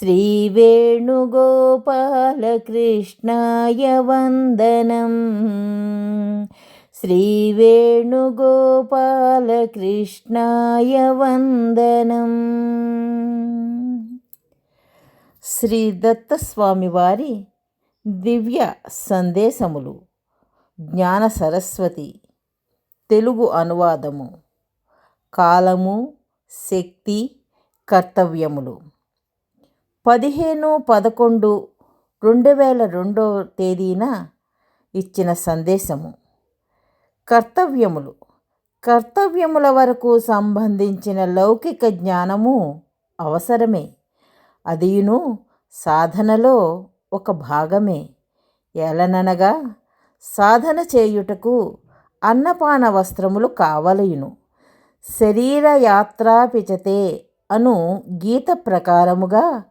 श्रीवेणुगोपालकृष्णाय वन्दनम् శ్రీవేణుగోపాలకృష్ణాయ వందనం శ్రీ దత్తస్వామి వారి దివ్య సందేశములు జ్ఞాన సరస్వతి తెలుగు అనువాదము కాలము శక్తి కర్తవ్యములు పదిహేను పదకొండు రెండు వేల రెండో తేదీన ఇచ్చిన సందేశము. కర్తవ్యములు. కర్తవ్యముల వరకు సంబంధించిన లౌకిక జ్ఞానము అవసరమే. అదియును సాధనలో ఒక భాగమే. ఏలననగా సాధన చేయుటకు అన్నపాన వస్త్రములు కావలయును. శరీర యాత్రాపిచతే అను గీత ప్రకారముగా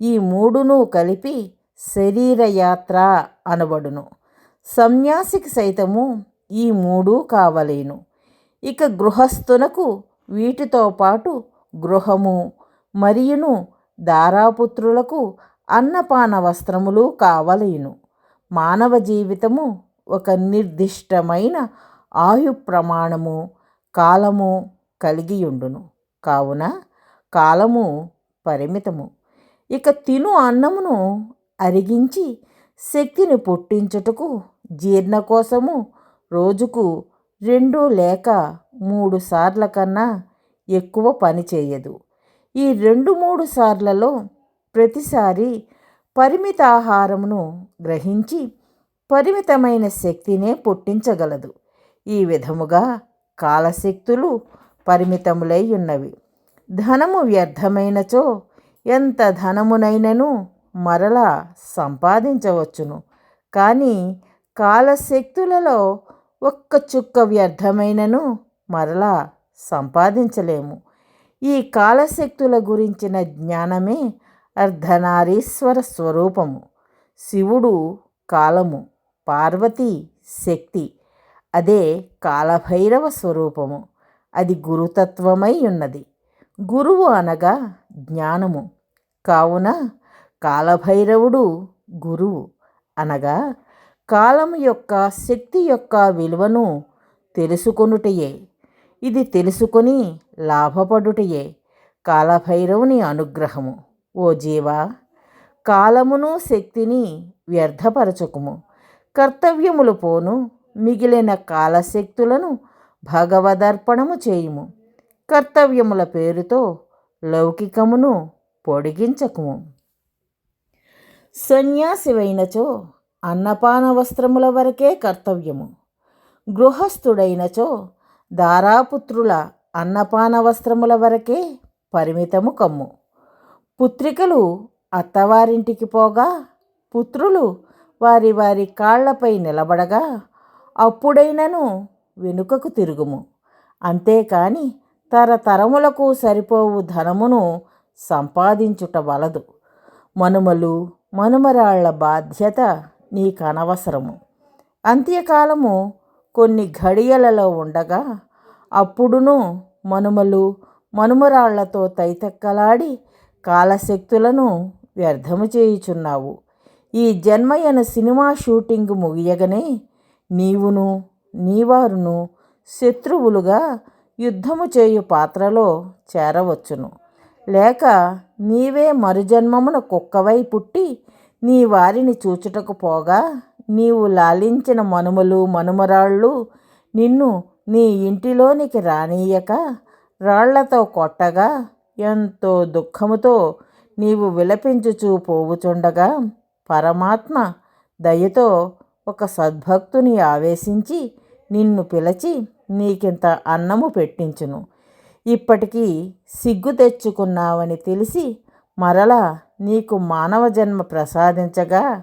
ఈ మూడును కలిపి శరీరయాత్ర అనబడును. సన్యాసికి సైతము ఈ మూడు కావలేను. ఇక గృహస్థునకు వీటితో పాటు గృహము మరియును దారాపుత్రులకు అన్నపాన వస్త్రములు కావలేను. మానవ జీవితము ఒక నిర్దిష్టమైన ఆయు ప్రమాణము కాలము కలిగియుండును. కావున కాలము పరిమితము. ఇక తిను అన్నమును అరిగించి శక్తిని పుట్టించుటకు జీర్ణ కోసము రోజుకు రెండు లేక మూడు సార్ల కన్నా ఎక్కువ పని చేయదు. ఈ రెండు మూడు సార్లలో ప్రతిసారి పరిమిత ఆహారమును గ్రహించి పరిమితమైన శక్తినే పుట్టించగలదు. ఈ విధముగా కాలశక్తులు పరిమితములై ఉన్నవి. ధనము వ్యర్థమైనచో ఎంత ధనమునైనను మరలా సంపాదించవచ్చును. కానీ కాలశక్తులలో ఒక్క చుక్క వ్యర్థమైనను మరలా సంపాదించలేము. ఈ కాలశక్తుల గురించిన జ్ఞానమే అర్ధనారీశ్వర స్వరూపము. శివుడు కాలము పార్వతి శక్తి అదే కాలభైరవ స్వరూపము. అది గురుతత్వమై ఉన్నది. గురువు అనగా జ్ఞానము. కావున కాలభైరవుడు గురువు అనగా కాలము యొక్క శక్తి యొక్క విలువను తెలుసుకొనుటయే. ఇది తెలుసుకొని లాభపడుటయే కాలభైరవుని అనుగ్రహము. ఓ జీవా కాలమును శక్తిని వ్యర్థపరచుకుము. కర్తవ్యములు పోను మిగిలిన కాలశక్తులను భగవదర్పణము చేయుము. కర్తవ్యముల పేరుతో లౌకికమును పొడిగించకుము. సన్యాసివైనచో అన్నపాన వస్త్రముల వరకే కర్తవ్యము. గృహస్థుడైనచో దారాపుత్రుల అన్నపాన వస్త్రముల వరకే పరిమితము కమ్ము. పుత్రికలు అత్తవారింటికి పోగా పుత్రులు వారి వారి కాళ్ళపై నిలబడగా అప్పుడైనను వెనుకకు తిరుగుము. అంతేకాని తరతరములకు సరిపోవు ధనమును సంపాదించుట వలదు. మనుమలు మనుమరాళ్ళ బాధ్యత నీకనవసరము. అంత్యకాలము కొన్ని ఘడియలలో ఉండగా అప్పుడును మనుమలు మనుమరాళ్ళతో తైతక్కలాడి కాలశక్తులను వ్యర్థము చేయుచున్నావు. ఈ జన్మయన సినిమా షూటింగ్ ముగియగనే నీవును నీవారును శత్రువులుగా యుద్ధము చేయు పాత్రలో చేరవచ్చును. లేక నీవే మరుజన్మమున కుక్కవై పుట్టి నీ వారిని చూచుటకు పోగా నీవు లాలించిన మనుమలు మనుమరాళ్ళు నిన్ను నీ ఇంటిలోనికి రానీయక రాళ్ళతో కొట్టగా ఎంతో దుఃఖముతో నీవు విలపించుచూ పోవుచుండగా పరమాత్మ దయతో ఒక సద్భక్తుని ఆవేశించి నిన్ను పిలిచి నీకింత అన్నము పెట్టించును. ఇప్పటికీ సిగ్గు తెచ్చుకున్నావని తెలిసి మరలా నీకు మానవ జన్మ ప్రసాదించగా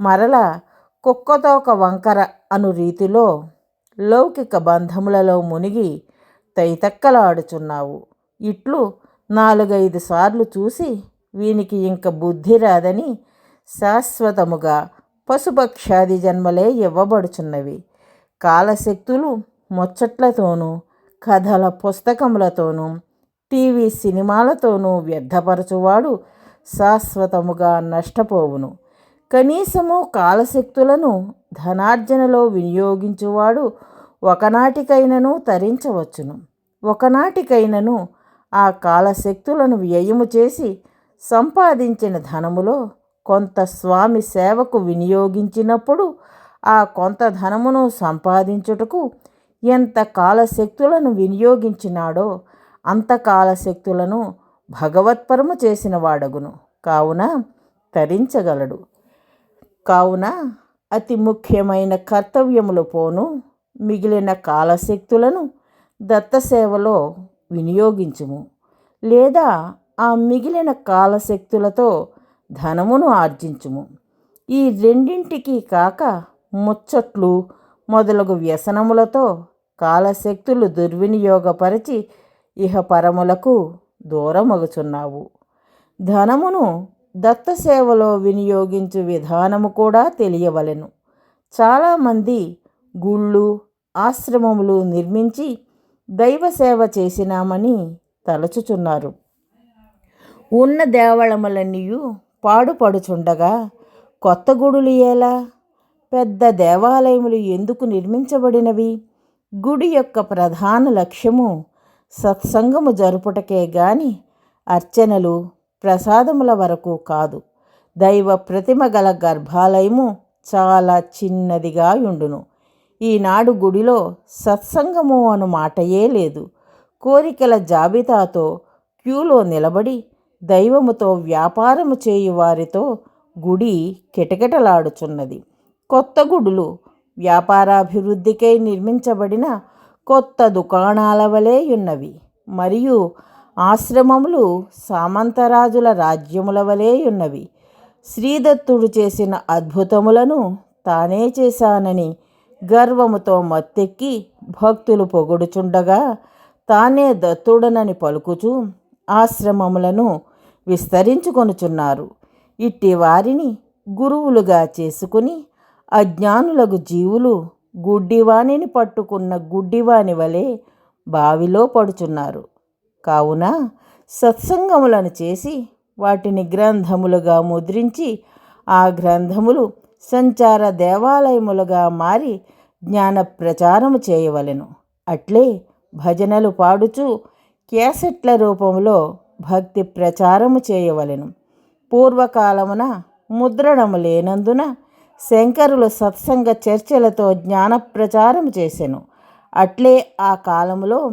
మరల కుక్కతోక వంకర అను రీతిలో లౌకిక బంధములలో మునిగి తైతక్కలాడుచున్నావు. ఇట్లు నాలుగైదు సార్లు చూసి వీనికి ఇంక బుద్ధి రాదని శాశ్వతముగా పశుపక్షాది జన్మలే ఇవ్వబడుచున్నవి. కాలశక్తులు ముచ్చట్లతోనూ కథల పుస్తకములతోనూ టీవీ సినిమాలతోనూ వ్యర్థపరచువాడు శాశ్వతముగా నష్టపోవును. కనీసము కాలశక్తులను ధనార్జనలో వినియోగించువాడు ఒకనాటికైనను తరించవచ్చును. ఒకనాటికైనను ఆ కాలశక్తులను వ్యయము చేసి సంపాదించిన ధనములో కొంత స్వామి సేవకు వినియోగించినప్పుడు ఆ కొంత ధనమును సంపాదించుటకు ఎంత కాలశక్తులను వినియోగించినాడో అంత కాలశక్తులను భగవత్పరము చేసిన వాడగును కావున తరించగలడు. కావున అతి ముఖ్యమైన కర్తవ్యములు పోను మిగిలిన కాలశక్తులను దత్తసేవలో వినియోగించుము. లేదా ఆ మిగిలిన కాలశక్తులతో ధనమును ఆర్జించుము. ఈ రెండింటికి కాక ముచ్చట్లు మొదలగు వ్యసనములతో కాలశక్తులు దుర్వినియోగపరిచి ఇహపరములకు దూరమగుచున్నావు. ధనమును దత్తసేవలో వినియోగించు విధానము కూడా తెలియవలెను. చాలామంది గుళ్ళు ఆశ్రమములు నిర్మించి దైవ సేవ చేసినామని తలచుచున్నారు. ఉన్న దేవాలములన్నీయు పాడుపడుచుండగా కొత్త గుడులు ఎలా? పెద్ద దేవాలయములు ఎందుకు నిర్మించబడినవి? గుడి యొక్క ప్రధాన లక్ష్యము సత్సంగము జరుపుటకే గాని అర్చనలు ప్రసాదముల వరకు కాదు. దైవ ప్రతిమ గల గర్భాలయము చాలా చిన్నదిగా ఉండును ఈనాడు గుడిలో సత్సంగము అను మాటయే లేదు. కోరికల జాబితాతో క్యూలో నిలబడి దైవముతో వ్యాపారము చేయువారితో గుడి కిటకిటలాడుచున్నది. కొత్త గుడులు వ్యాపారాభివృద్ధికై నిర్మించబడిన కొత్త దుకాణాల వలె ఉన్నవి. మరియు ఆశ్రమములు సామంతరాజుల రాజ్యముల వలె ఉన్నవి. శ్రీదత్తుడు చేసిన అద్భుతములను తానే చేశానని గర్వముతో మత్తెక్కి భక్తులు పొగుడుచుండగా తానే దత్తుడనని పలుకుచూ ఆశ్రమములను విస్తరించుకొనుచున్నారు. ఇట్టి వారిని గురువులుగా చేసుకుని అజ్ఞానులకు జీవులు గుడ్డివాణిని పట్టుకున్న గుడ్డివాని వలె బావిలో పడుచున్నారు. కావున సత్సంగములను చేసి వాటిని గ్రంథములుగా ముద్రించి ఆ గ్రంథములు సంచార దేవాలయములుగా మారి జ్ఞాన ప్రచారము చేయవలెను. అట్లే భజనలు పాడుచు క్యాసెట్ల రూపంలో భక్తి ప్రచారము చేయవలెను. పూర్వకాలమున ముద్రణము లేనందున శంకరులు సత్సంగ చర్చలతో జ్ఞాన ప్రచారం చేసెను. అట్లే ఆ కాలంలో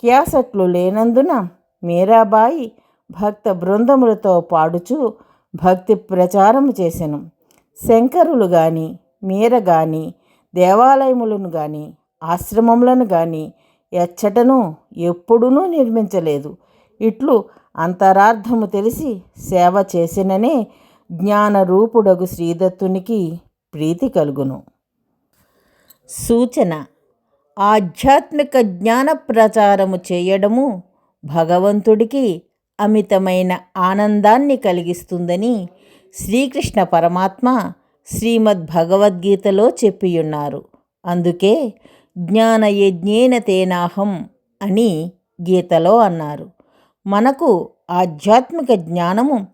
క్యాసెట్లు లేనందున మీరాబాయి భక్త బృందములతో పాడుచు భక్తి ప్రచారం చేసెను. శంకరులు గాని మీర గాని దేవాలయములను గాని ఆశ్రమములను గాని ఎచ్చటను ఎప్పుడునూ నిర్మించలేదు. ఇట్లు అంతరార్థము తెలిసి సేవ చేసిననే జ్ఞానరూపుడగు శ్రీదత్తునికి ప్రీతి కలుగును. సూచన. ఆధ్యాత్మిక జ్ఞాన ప్రచారము చేయడము భగవంతుడికి అమితమైన ఆనందాన్ని కలిగిస్తుందని శ్రీకృష్ణ పరమాత్మ శ్రీమద్ భగవద్గీతలో చెప్పియున్నారు. అందుకే జ్ఞానయజ్ఞేన తేనాహం అని గీతలో అన్నారు. మనకు ఆధ్యాత్మిక జ్ఞానము